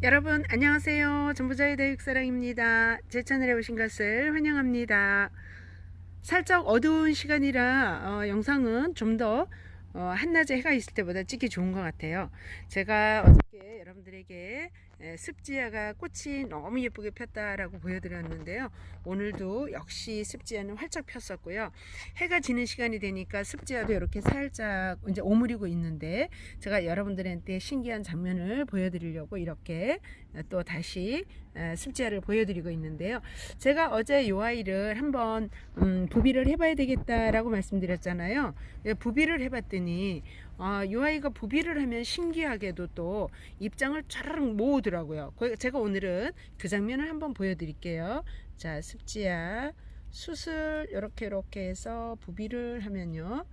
여러분 안녕하세요. 전부자의 대육사랑입니다. 제 채널에 오신 것을 환영합니다. 살짝 어두운 시간이라 어, 영상은 좀더 어, 한낮에 해가 있을 때보다 찍기 좋은 것 같아요. 제가 어저께 여러분들에게 에, 습지야가 꽃이 너무 예쁘게 폈다라고 보여드렸는데요. 오늘도 역시 습지야는 활짝 폈었고요. 해가 지는 시간이 되니까 습지야도 이렇게 살짝 이제 오므리고 있는데 제가 여러분들한테 신기한 장면을 보여드리려고 이렇게 또 다시 에, 습지야를 보여드리고 있는데요. 제가 어제 이 아이를 한번 음, 부비를 해봐야 되겠다라고 말씀드렸잖아요. 예, 부비를 해봤더니 아, 이 아이가 부비를 하면 신기하게도 또 입장을 촤르륵 모으더라고요. 그- 제가 오늘은 그 장면을 한번 보여드릴게요. 자, 습지야 수술 이렇게 이렇게 해서 부비를 하면요.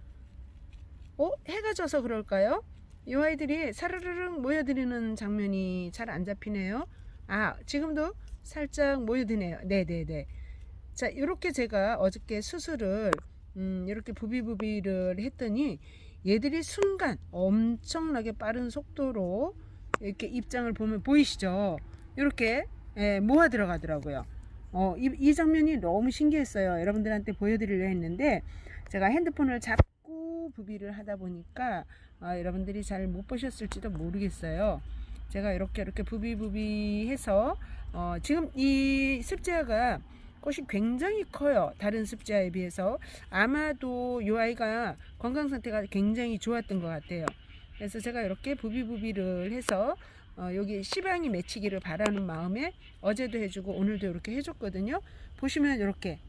어? 해가 져서 그럴까요? 이 아이들이 사르르륵 모여드리는 장면이 잘 안 잡히네요. 아, 지금도 살짝 모여드네요. 네네네. 자, 이렇게 제가 어저께 수술을 음, 이렇게 부비부비를 했더니 얘들이 순간 엄청나게 빠른 속도로 이렇게 입장을 보면 보이시죠? 이렇게 예, 모아 들어가더라고요. 어, 이, 이 장면이 너무 신기했어요. 여러분들한테 보여드리려 했는데 제가 핸드폰을 잡고 부비를 하다 보니까 아, 여러분들이 잘 못 보셨을지도 모르겠어요. 제가 이렇게 이렇게 부비부비 해서 어, 지금 이 습지아가 꽃이 굉장히 커요. 다른 습지아에 비해서 아마도 이 아이가 건강 상태가 굉장히 좋았던 것 같아요. 그래서 제가 이렇게 부비부비를 해서 어, 여기 시방이 맺히기를 바라는 마음에 어제도 해주고 오늘도 이렇게 해줬거든요. 보시면 이렇게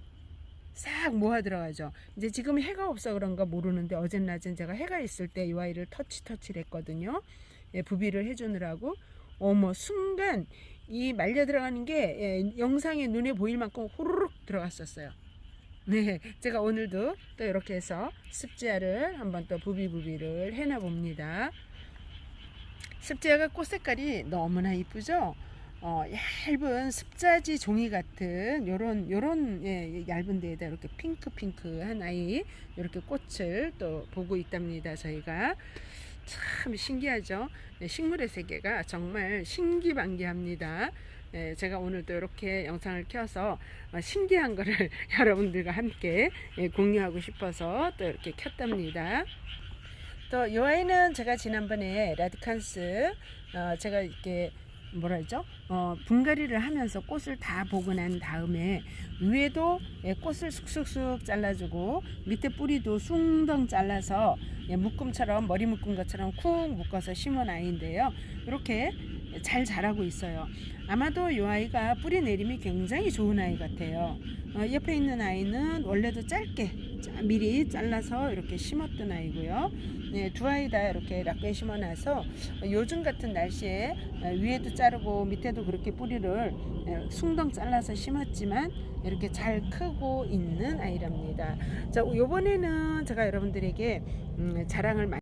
싹 모아 들어가죠. 이제 지금 해가 없어 그런가 모르는데 어제 낮엔 제가 해가 있을 때 이 아이를 터치 터치를 했거든요. 예, 부비를 해주느라고 어머 순간 이 말려 들어가는 게 예, 영상에 눈에 보일 만큼 호로록 들어갔었어요. 네, 제가 오늘도 또 이렇게 해서 습지아를 한번 또 부비부비를 해놔 봅니다. 습지아가 꽃 색깔이 너무나 이쁘죠? 어, 얇은 습자지 종이 같은 요런 요런 예, 얇은 데에다 이렇게 핑크 핑크한 아이 이렇게 꽃을 또 보고 있답니다. 저희가 참 신기하죠. 네, 식물의 세계가 정말 신기반기합니다. 예, 제가 오늘도 이렇게 영상을 켜서 어, 신기한 거를 여러분들과 함께 예, 공유하고 싶어서 또 이렇게 켰답니다. 또 이 아이는 제가 지난번에 라디칸스 어, 제가 이렇게 뭐라 그러죠? 어, 분갈이를 하면서 꽃을 다 보고 난 다음에 위에도 예, 꽃을 쑥쑥쑥 잘라주고 밑에 뿌리도 숭덩 잘라서 예, 묶음처럼 머리 묶은 것처럼 쿵 묶어서 심은 아이인데요. 이렇게 잘 자라고 있어요. 아마도 이 아이가 뿌리 내림이 굉장히 좋은 아이 같아요. 어, 옆에 있는 아이는 원래도 짧게 자- 미리 잘라서 이렇게 심었던 아이고요. 네, 두 아이 다 이렇게 락에 심어놔서 요즘 같은 날씨에 어, 위에도 자르고 밑에도 그렇게 뿌리를 예, 숭덩 잘라서 심었지만 이렇게 잘 크고 있는 아이랍니다. 자, 요번에는 제가 여러분들에게 음, 자랑을 많이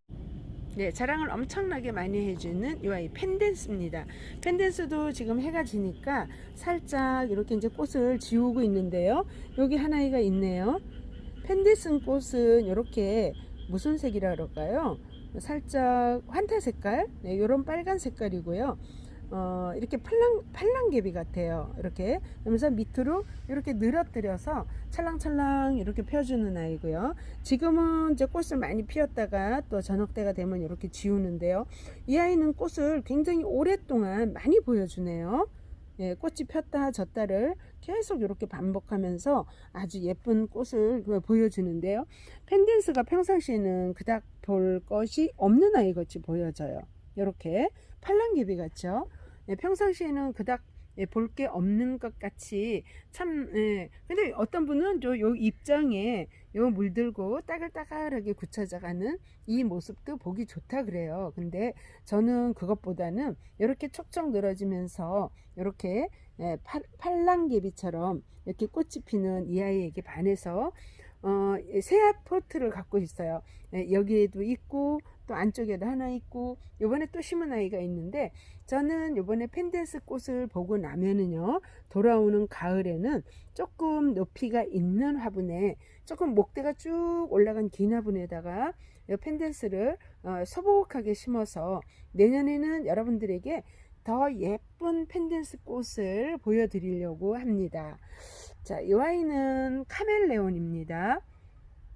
네, 자랑을 엄청나게 많이 해주는 이 아이 펜댄스입니다. 펜댄스도 지금 해가 지니까 살짝 이렇게 이제 꽃을 지우고 있는데요. 여기 하나가 있네요. 펜댄스 꽃은 이렇게 무슨 색이라 그럴까요? 살짝 환타 색깔, 네, 이런 빨간 색깔이고요. 어, 이렇게 팔랑, 팔랑개비 같아요. 이렇게. 그러면서 밑으로 이렇게 늘어뜨려서 찰랑찰랑 이렇게 펴주는 아이고요. 지금은 이제 꽃을 많이 피웠다가 또 저녁 때가 되면 이렇게 지우는데요. 이 아이는 꽃을 굉장히 오랫동안 많이 보여주네요. 예, 꽃이 폈다 졌다를 계속 이렇게 반복하면서 아주 예쁜 꽃을 그 보여주는데요. 펜댄스가 평상시에는 그닥 볼 것이 없는 아이 같이 보여져요. 이렇게 팔랑개비 같죠. 예, 평상시에는 그닥 볼게 없는 것 같이 참 예. 근데 어떤 분은 요, 요 입장에 요 물들고 따글따글하게 굳혀져가는 이 모습도 보기 좋다 그래요. 근데 저는 그것보다는 이렇게 촉촉 늘어지면서 이렇게 예, 팔, 팔랑개비처럼 이렇게 꽃이 피는 이 아이에게 반해서 어, 새합 포트를 갖고 있어요. 예, 여기에도 있고 또 안쪽에도 하나 있고 요번에 또 심은 아이가 있는데 저는 요번에 펜댄스 꽃을 보고 나면은요 돌아오는 가을에는 조금 높이가 있는 화분에 조금 목대가 쭉 올라간 긴 화분에다가 이 펜댄스를 어, 소복하게 심어서 내년에는 여러분들에게 더 예쁜 펜던스 꽃을 보여드리려고 합니다. 자, 이 아이는 카멜레온입니다.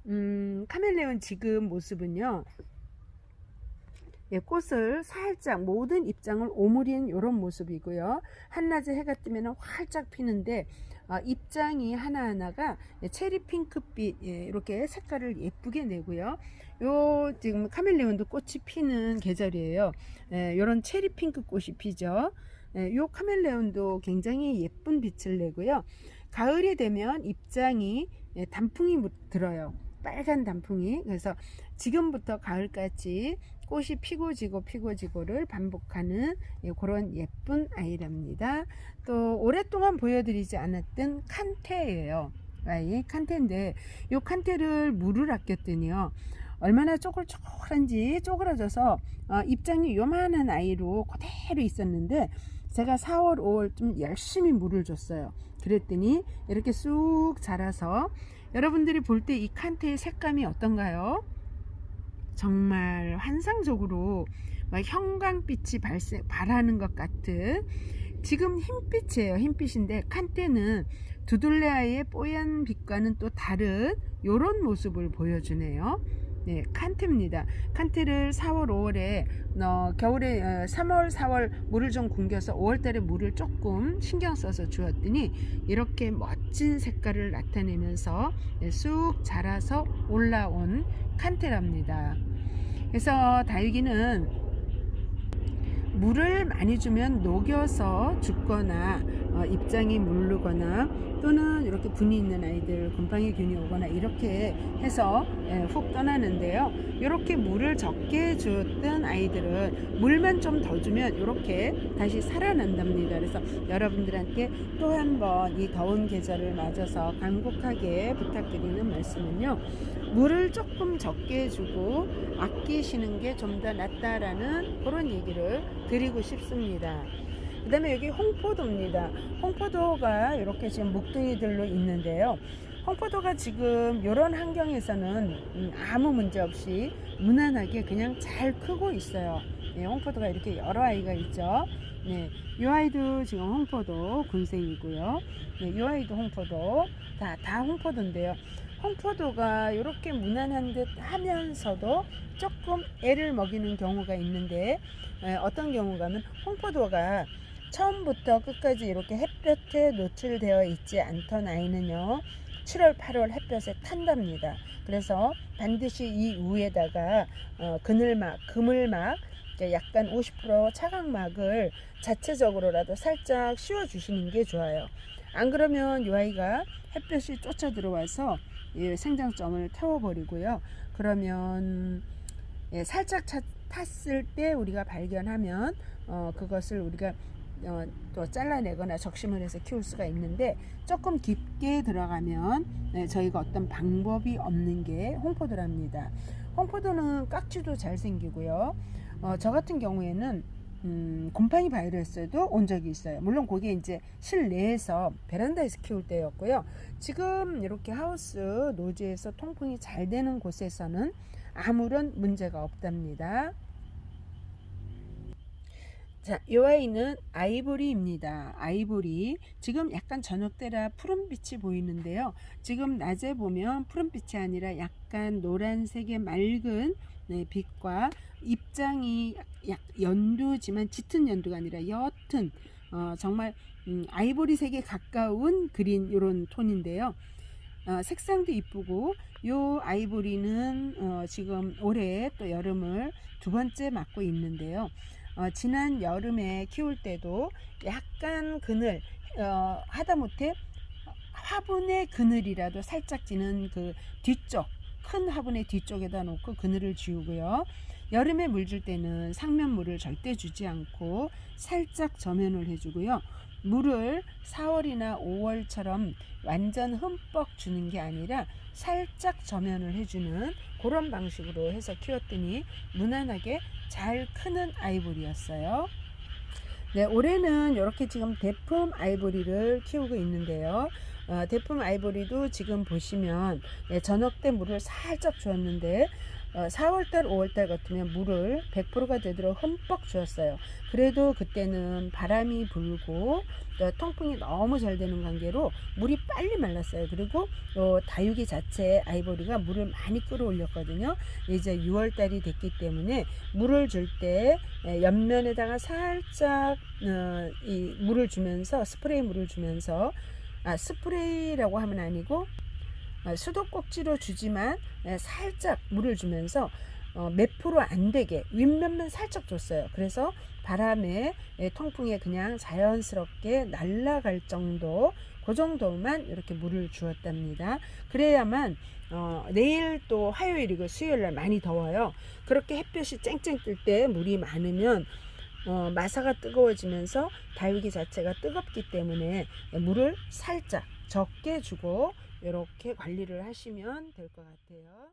음, 카멜레온 지금 모습은요. 예, 꽃을 살짝 모든 입장을 오므린 이런 모습이고요. 한낮에 해가 뜨면 활짝 피는데 어, 입장이 하나하나가 예, 체리 핑크빛 예, 이렇게 색깔을 예쁘게 내고요. 요 지금 카멜레온도 꽃이 피는 계절이에요. 예, 이런 체리 핑크 꽃이 피죠. 예, 요 카멜레온도 굉장히 예쁜 빛을 내고요. 가을이 되면 입장이 예, 단풍이 무- 들어요. 빨간 단풍이. 그래서 지금부터 가을까지 꽃이 피고 지고 피고 지고를 반복하는 예, 그런 예쁜 아이랍니다. 또 오랫동안 보여드리지 않았던 칸테예요. 아이 칸테인데 이 칸테를 물을 아꼈더니요. 얼마나 쪼글쪼글한지 쪼그라져서 어, 입장이 요만한 아이로 그대로 있었는데 제가 4월, 5월 좀 열심히 물을 줬어요. 그랬더니 이렇게 쑥 자라서 여러분들이 볼 때 이 칸테의 색감이 어떤가요? 정말 환상적으로 막 형광빛이 발생, 발하는 것 같은 지금 흰빛이에요. 흰빛인데 칸테는 두둘레아의 뽀얀 빛과는 또 다른 이런 모습을 보여주네요. 네, 칸테입니다. 칸테를 4월, 5월에 어, 겨울에 어, 3월, 4월 물을 좀 굶겨서 5월달에 물을 조금 신경 써서 주었더니 이렇게 멋진 색깔을 나타내면서 네, 쑥 자라서 올라온 칸테랍니다. 그래서 다육이는 물을 많이 주면 녹여서 죽거나 어, 입장이 물르거나 또는 이렇게 분이 있는 아이들 곰팡이 균이 오거나 이렇게 해서 예, 훅 떠나는데요. 이렇게 물을 적게 줬던 아이들은 물만 좀 더 주면 이렇게 다시 살아난답니다. 그래서 여러분들한테 또 한 번 이 더운 계절을 맞아서 간곡하게 부탁드리는 말씀은요. 물을 조금 적게 주고 아끼시는 게 좀 더 낫다라는 그런 얘기를 드리고 싶습니다. 그 다음에 여기 홍포도입니다. 홍포도가 이렇게 지금 목둥이들로 있는데요. 홍포도가 지금 이런 환경에서는 음, 아무 문제 없이 무난하게 그냥 잘 크고 있어요. 네, 홍포도가 이렇게 여러 아이가 있죠. 네, 이 아이도 지금 홍포도 군생이고요. 네, 이 아이도 홍포도 다, 다 홍포도인데요. 홍포도가 이렇게 무난한 듯 하면서도 조금 애를 먹이는 경우가 있는데 에, 어떤 경우가 하면 홍포도가 처음부터 끝까지 이렇게 햇볕에 노출되어 있지 않던 아이는요 7월 8월 햇볕에 탄답니다. 그래서 반드시 이 위에다가 어, 그늘막 그물막 약간 50% 차광막을 자체적으로라도 살짝 씌워 주시는 게 좋아요. 안 그러면 이 아이가 햇볕이 쫓아 들어와서 이 생장점을 태워버리고요. 그러면 예, 살짝 차- 탔을 때 우리가 발견하면 어, 그것을 우리가 어, 또 잘라내거나 적심을 해서 키울 수가 있는데 조금 깊게 들어가면 네, 저희가 어떤 방법이 없는 게 홍포도랍니다. 홍포도는 깍지도 잘 생기고요. 어, 저 같은 경우에는 음, 곰팡이 바이러스도 온 적이 있어요. 물론 그게 이제 실내에서 베란다에서 키울 때였고요. 지금 이렇게 하우스 노지에서 통풍이 잘 되는 곳에서는 아무런 문제가 없답니다. 자, 이 아이는 아이보리입니다. 아이보리. 지금 약간 저녁 때라 푸른빛이 보이는데요. 지금 낮에 보면 푸른빛이 아니라 약간 노란색의 맑은 네, 빛과 입장이 약, 약 연두지만 짙은 연두가 아니라 옅은 어, 정말 음, 아이보리색에 가까운 그린 이런 톤인데요. 어, 색상도 이쁘고 요 아이보리는 어, 지금 올해 또 여름을 두 번째 맞고 있는데요. 어, 지난 여름에 키울 때도 약간 그늘 어, 하다못해 화분의 그늘이라도 살짝 지는 그 뒤쪽 큰 화분의 뒤쪽에다 놓고 그늘을 지우고요. 여름에 물 줄 때는 상면물을 절대 주지 않고 살짝 저면을 해주고요. 물을 4월이나 5월처럼 완전 흠뻑 주는 게 아니라 살짝 저면을 해주는 그런 방식으로 해서 키웠더니 무난하게 잘 크는 아이보리였어요. 네, 올해는 이렇게 지금 대품 아이보리를 키우고 있는데요. 어, 대품 아이보리도 지금 보시면 네, 저녁 때 물을 살짝 주었는데 어, 4월달, 5월달 같으면 물을 100%가 되도록 흠뻑 주었어요. 그래도 그때는 바람이 불고 또 통풍이 너무 잘 되는 관계로 물이 빨리 말랐어요. 그리고 어, 다육이 자체 아이보리가 물을 많이 끌어올렸거든요. 이제 6월달이 됐기 때문에 물을 줄 때 옆면에다가 살짝 어, 이 물을 주면서 스프레이 물을 주면서 아, 스프레이라고 하면 아니고 어, 수도꼭지로 주지만 에, 살짝 물을 주면서 어, 몇 프로 안 되게 윗면만 살짝 줬어요. 그래서 바람에 에, 통풍에 그냥 자연스럽게 날아갈 정도 그 정도만 이렇게 물을 주었답니다. 그래야만 어, 내일 또 화요일이고 수요일 날 많이 더워요. 그렇게 햇볕이 쨍쨍 뜰 때 물이 많으면 어, 마사가 뜨거워지면서 다육이 자체가 뜨겁기 때문에 물을 살짝 적게 주고 이렇게 관리를 하시면 될 것 같아요.